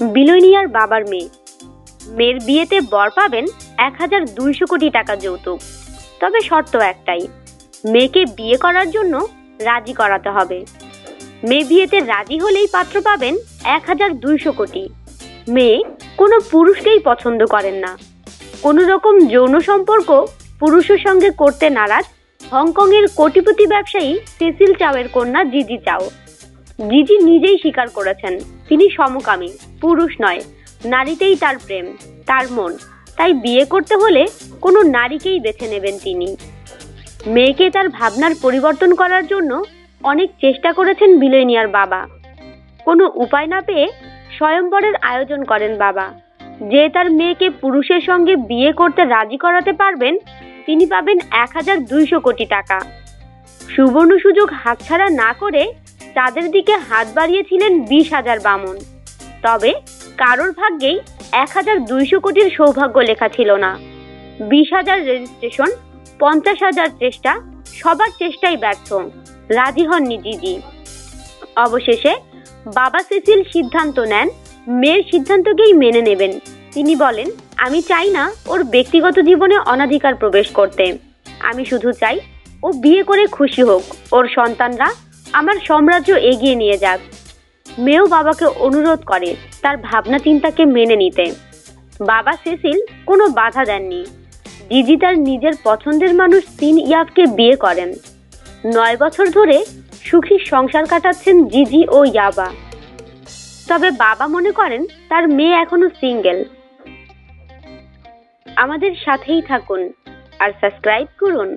Billionaire বাবার মেয়ে। মেয়ের বিয়েতে বর পাবেন এক হাজার দুইশো কোটি টাকা যৌতুক। তবে শর্ত একটাই, মেয়েকে বিয়ে করার জন্য রাজি করাতে হবে। মেয়ে বিয়েতে রাজি হলেই পাত্র পাবেন এক হাজার দুইশো কোটি। মেয়ে কোনো পুরুষকেই পছন্দ করেন না। কোনো রকম যৌন সম্পর্ক পুরুষের সঙ্গে করতে নারাজ হংকংয়ের কোটিপতি ব্যবসায়ী সেসিল চাওয়ের কন্যা জিজি চাও। জিজি নিজেই স্বীকার করেছেন। তিনি সমকামী, পুরুষ নয়। নারীতেই তার প্রেম, তার মন। তাই বিয়ে করতে হলে কোনো নারীকেই বেছে নেবেন তিনি। মেয়েকে তার ভাবনার পরিবর্তন করার জন্য অনেক চেষ্টা করেছেন বিলেনিয়ার বাবা। কোনো উপায় না পেয়ে স্বয়ম্বরের আয়োজন করেন বাবা। যে তার মেয়েকে পুরুষের সঙ্গে বিয়ে করতে রাজি করাতে পারবেন, তিনি পাবেন এক হাজার দুইশো কোটি টাকা। সুবর্ণ সুযোগ হাতছাড়া না করে তাদের দিকে হাত বাড়িয়েছিলেন বিশ হাজার বামন। তবে কারোর ভাগ্যেই এক হাজার দুইশো কোটির সৌভাগ্য লেখা ছিল না। বিশ হাজার রেজিস্ট্রেশন, পঞ্চাশ হাজার চেষ্টা, সবার চেষ্টাই ব্যর্থ। রাজি হননি জিজি। অবশেষে বাবা সেসিল সিদ্ধান্ত নেন, মেয়ের সিদ্ধান্তকেই মেনে নেবেন। তিনি বলেন, আমি চাই না ওর ব্যক্তিগত জীবনে অনাধিকার প্রবেশ করতে। আমি শুধু চাই ও বিয়ে করে খুশি হোক। ওর সন্তানরা আমার সাম্রাজ্য এগিয়ে নিয়ে যাক। মেয়েও বাবাকে অনুরোধ করে তার ভাবনা চিন্তাকে মেনে নিতে। বাবা সেসিল কোনো বাধা দেননি। জিজি তার নিজের পছন্দের মানুষ সিন ইয়াবকে বিয়ে করেন। নয় বছর ধরে সুখী সংসার কাটাচ্ছেন জিজি ও ইয়াবা। তবে বাবা মনে করেন তার মেয়ে এখনও সিঙ্গেল। আমাদের সাথেই থাকুন আর সাবস্ক্রাইব করুন।